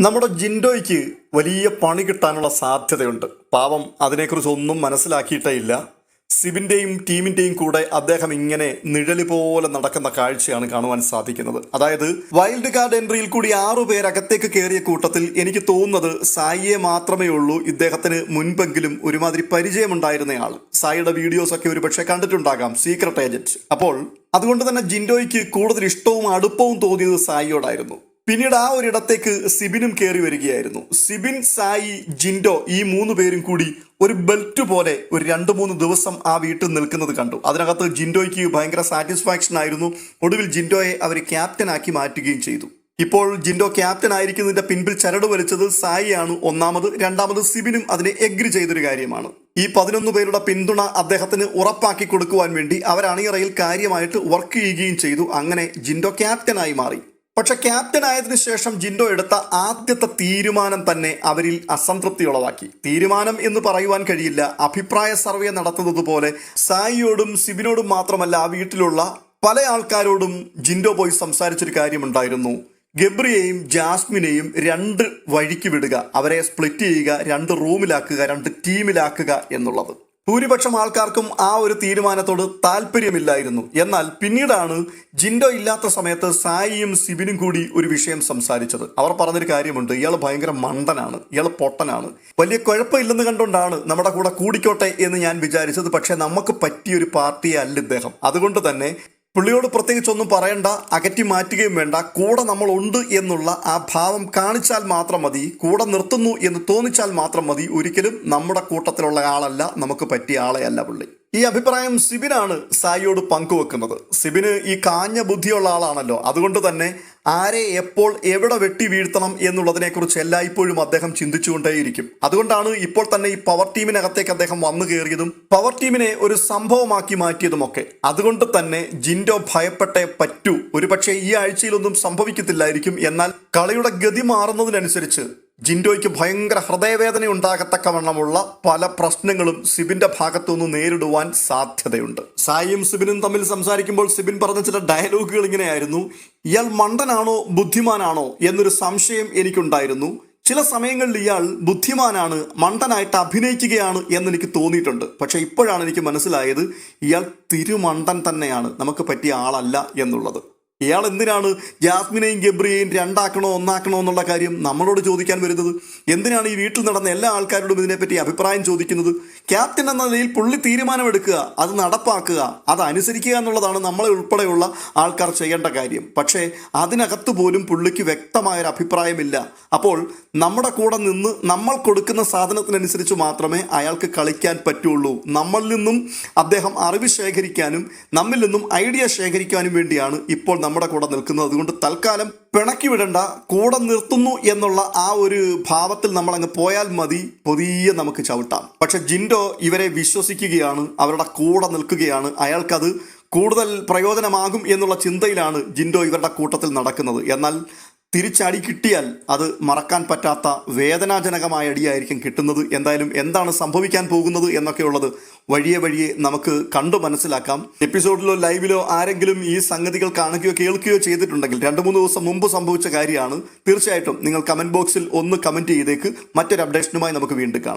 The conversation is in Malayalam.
നമ്മുടെ ജിൻഡോയ്ക്ക് വലിയ പണി കിട്ടാനുള്ള സാധ്യതയുണ്ട്. പാവം അതിനെക്കുറിച്ച് ഒന്നും മനസ്സിലാക്കിയിട്ടേ ഇല്ല. സിബിന്റെയും ടീമിന്റെയും കൂടെ അദ്ദേഹം ഇങ്ങനെ നിഴലി പോലെ നടക്കുന്ന കാഴ്ചയാണ് കാണുവാൻ സാധിക്കുന്നത്. അതായത് വൈൽഡ് കാർഡ് എൻട്രിയിൽ കൂടി ആറു പേര് അകത്തേക്ക് കയറിയ കൂട്ടത്തിൽ എനിക്ക് തോന്നുന്നത് സായിയെ മാത്രമേ ഉള്ളൂ. ഇദ്ദേഹത്തിന് മുൻപെങ്കിലും ഒരുമാതിരി പരിചയമുണ്ടായിരുന്നയാൾ. സായിയുടെ വീഡിയോസ് ഒക്കെ ഒരുപക്ഷെ കണ്ടിട്ടുണ്ടാകാം. സീക്രട്ട് ഏജന്റ് അപ്പോൾ അതുകൊണ്ട് തന്നെ ജിൻഡോയ്ക്ക് കൂടുതൽ ഇഷ്ടവും അടുപ്പവും തോന്നിയത് സായിയോടായിരുന്നു. പിന്നീട് ആ ഒരിടത്തേക്ക് സിബിനും കയറി വരികയായിരുന്നു. സിബിൻ സായി ജിൻഡോ ഈ മൂന്ന് പേരും കൂടി ഒരു ബെൽറ്റ് പോലെ ഒരു രണ്ട് മൂന്ന് ദിവസം ആ വീട്ടിൽ നിൽക്കുന്നത് കണ്ടു. അതിനകത്ത് ജിൻഡോയ്ക്ക് ഭയങ്കര സാറ്റിസ്ഫാക്ഷൻ ആയിരുന്നു. ഒടുവിൽ ജിൻഡോയെ അവർ ക്യാപ്റ്റനാക്കി മാറ്റുകയും ചെയ്തു. ഇപ്പോൾ ജിൻഡോ ക്യാപ്റ്റൻ ആയിരിക്കുന്നതിന്റെ പിൻപിൽ ചരട് വലിച്ചത് സായിയാണ്. ഒന്നാമത് രണ്ടാമത് സിബിനും അതിനെ എഗ്രി ചെയ്തൊരു കാര്യമാണ്. ഈ പതിനൊന്ന് പേരുടെ പിന്തുണ അദ്ദേഹത്തിന് ഉറപ്പാക്കി കൊടുക്കുവാൻ വേണ്ടി അവർ കാര്യമായിട്ട് വർക്ക് ചെയ്യുകയും ചെയ്തു. അങ്ങനെ ജിൻഡോ ക്യാപ്റ്റനായി മാറി. പക്ഷെ ക്യാപ്റ്റൻ ആയതിനു ശേഷം ജിൻഡോ എടുത്ത ആദ്യത്തെ തീരുമാനം തന്നെ അവരിൽ അസംതൃപ്തി ഉളവാക്കി തീരുമാനം എന്ന് പറയുവാൻ കഴിയില്ല. അഭിപ്രായ സർവേ നടത്തുന്നത് പോലെ സായിയോടും സിബിനോടും മാത്രമല്ല ആ വീട്ടിലുള്ള പല ആൾക്കാരോടും ജിൻഡോ പോയി സംസാരിച്ചൊരു കാര്യമുണ്ടായിരുന്നു. ഗബ്രിയെയും ജാസ്മിനെയും രണ്ട് വഴിക്ക് വിടുക. അവരെ സ്പ്ലിറ്റ് ചെയ്യുക രണ്ട് റൂമിലാക്കുക രണ്ട് ടീമിലാക്കുക എന്നുള്ളത്. ഭൂരിപക്ഷം ആൾക്കാർക്കും ആ ഒരു തീരുമാനത്തോട് താല്പര്യമില്ലായിരുന്നു എന്നാൽ പിന്നീടാണ് ജിൻഡോ ഇല്ലാത്ത സമയത്ത് സായിയും സിബിനും കൂടി ഒരു വിഷയം സംസാരിച്ചത്. അവർ പറഞ്ഞൊരു കാര്യമുണ്ട്. ഇയാൾ ഭയങ്കര മണ്ടനാണ്. ഇയാൾ പൊട്ടനാണ്. വലിയ കുഴപ്പമില്ലെന്ന് കണ്ടുകൊണ്ടാണ് നമ്മുടെ കൂടെ കൂടിക്കോട്ടെ എന്ന് ഞാൻ വിചാരിച്ചത്. പക്ഷേ നമുക്ക് പറ്റിയൊരു പാർട്ടിയെ അല്ല ഇദ്ദേഹം. അതുകൊണ്ട് തന്നെ പുള്ളിയോട് പ്രത്യേകിച്ചൊന്നും പറയണ്ട അകറ്റി മാറ്റുകയും വേണ്ട കൂടെ നമ്മൾ ഉണ്ട് എന്നുള്ള ആ ഭാവം കാണിച്ചാൽ മാത്രം മതി കൂടെ നിർത്തുന്നു എന്ന് തോന്നിച്ചാൽ മാത്രം മതി ഒരിക്കലും നമ്മുടെ കൂട്ടത്തിലുള്ള ആളല്ല നമുക്ക് പറ്റിയ ആളെയല്ല പുള്ളി. ഈ അഭിപ്രായം സിബിനാണ് സായിയോട് പങ്കുവെക്കുന്നത്. സിബിന് ഈ കാഞ്ഞ ബുദ്ധിയുള്ള ആളാണല്ലോ. അതുകൊണ്ട് തന്നെ ആരെ എപ്പോൾ എവിടെ വെട്ടി വീഴ്ത്തണം എന്നുള്ളതിനെക്കുറിച്ച് എല്ലായ്പ്പോഴും അദ്ദേഹം ചിന്തിച്ചുകൊണ്ടേയിരിക്കും. അതുകൊണ്ടാണ് ഇപ്പോൾ തന്നെ ഈ പവർ ടീമിനകത്തേക്ക് അദ്ദേഹം വന്നു കയറിയതും പവർ ടീമിനെ ഒരു സംഭവമാക്കി മാറ്റിയതുമൊക്കെ. അതുകൊണ്ട് തന്നെ ജിൻഡോ ഭയപ്പെട്ടേ പറ്റൂ. ഒരുപക്ഷെ ഈ ആഴ്ചയിലൊന്നും സംഭവിക്കത്തില്ലായിരിക്കും. എന്നാൽ കളിയുടെ ഗതി മാറുന്നതിനനുസരിച്ച് ജിൻഡോയ്ക്ക് ഭയങ്കര ഹൃദയവേദന ഉണ്ടാകത്തക്കവണ്ണമുള്ള പല പ്രശ്നങ്ങളും സിബിന്റെ ഭാഗത്തുനിന്ന് നേരിടുവാൻ സാധ്യതയുണ്ട്. സായിയും സിബിനും തമ്മിൽ സംസാരിക്കുമ്പോൾ സിബിൻ പറഞ്ഞ ചില ഡയലോഗുകൾ ഇങ്ങനെയായിരുന്നു. ഇയാൾ മണ്ടനാണോ ബുദ്ധിമാനാണോ എന്നൊരു സംശയം എനിക്കുണ്ടായിരുന്നു. ചില സമയങ്ങളിൽ ഇയാൾ ബുദ്ധിമാനാണ് മണ്ടനായിട്ട് അഭിനയിക്കുകയാണ് എന്നെനിക്ക് തോന്നിയിട്ടുണ്ട്. പക്ഷേ ഇപ്പോഴാണ് എനിക്ക് മനസ്സിലായത് ഇയാൾ തിരുമണ്ടൻ തന്നെയാണ് നമുക്ക് പറ്റിയ ആളല്ല എന്നുള്ളത്. ഇയാൾ എന്തിനാണ് ജാസ്മിനെയും ഗബ്രിയെയും രണ്ടാക്കണോ ഒന്നാക്കണോ എന്നുള്ള കാര്യം നമ്മളോട് ചോദിക്കാൻ വരുന്നത്? എന്തിനാണ് ഈ വീട്ടിൽ നടന്ന എല്ലാ ആൾക്കാരോടും ഇതിനെപ്പറ്റി അഭിപ്രായം ചോദിക്കുന്നത്? ക്യാപ്റ്റൻ എന്ന നിലയിൽ പുള്ളി തീരുമാനമെടുക്കുക അത് നടപ്പാക്കുക അത് അനുസരിക്കുക എന്നുള്ളതാണ് നമ്മളെ ഉൾപ്പെടെയുള്ള ആൾക്കാർ ചെയ്യേണ്ട കാര്യം. പക്ഷേ അതിനകത്ത് പോലും പുള്ളിക്ക് വ്യക്തമായൊരു അഭിപ്രായമില്ല. അപ്പോൾ നമ്മുടെ കൂടെ നിന്ന് നമ്മൾ കൊടുക്കുന്ന സാധനത്തിനനുസരിച്ച് മാത്രമേ അയാൾക്ക് കളിക്കാൻ പറ്റുള്ളൂ. നമ്മളിൽ നിന്നും അദ്ദേഹം അറിവ് ശേഖരിക്കാനും നമ്മിൽ നിന്നും ഐഡിയ ശേഖരിക്കാനും വേണ്ടിയാണ് ഇപ്പോൾ നമ്മുടെ കൂടെ നിൽക്കുന്നത്. അതുകൊണ്ട് തൽക്കാലം പിണക്കി വിടണ്ട കൂടെ നിർത്തുന്നു എന്നുള്ള ആ ഒരു ഭാവത്തിൽ നമ്മൾ അങ്ങ് പോയാൽ മതി. പൊതിയെ നമുക്ക് ചവിട്ടാം. പക്ഷെ ജിൻഡോ ഇവരെ വിശ്വസിക്കുകയാണ് അവരുടെ കൂടെ നിൽക്കുകയാണ്. അയാൾക്കത് കൂടുതൽ പ്രയോജനമാകും എന്നുള്ള ചിന്തയിലാണ് ജിൻഡോ ഇവരുടെ കൂട്ടത്തിൽ നടക്കുന്നത്. എന്നാൽ തിരിച്ചടി കിട്ടിയാൽ അത് മറക്കാൻ പറ്റാത്ത വേദനാജനകമായ അടിയായിരിക്കും കിട്ടുന്നത്. എന്തായാലും എന്താണ് സംഭവിക്കാൻ പോകുന്നത് എന്നൊക്കെയുള്ളത് വഴിയെ വഴിയെ നമുക്ക് കണ്ടു മനസ്സിലാക്കാം. എപ്പിസോഡിലോ ലൈവിലോ ആരെങ്കിലും ഈ സംഗതികൾ കാണുകയോ കേൾക്കുകയോ ചെയ്തിട്ടുണ്ടെങ്കിൽ രണ്ട് മൂന്ന് ദിവസം മുമ്പ് സംഭവിച്ച കാര്യമാണ്. തീർച്ചയായിട്ടും നിങ്ങൾ കമന്റ് ബോക്സിൽ ഒന്ന് കമന്റ് ചെയ്തേക്ക്. മറ്റൊരു അപ്ഡേഷനുമായി നമുക്ക് വീണ്ടും കാണാം.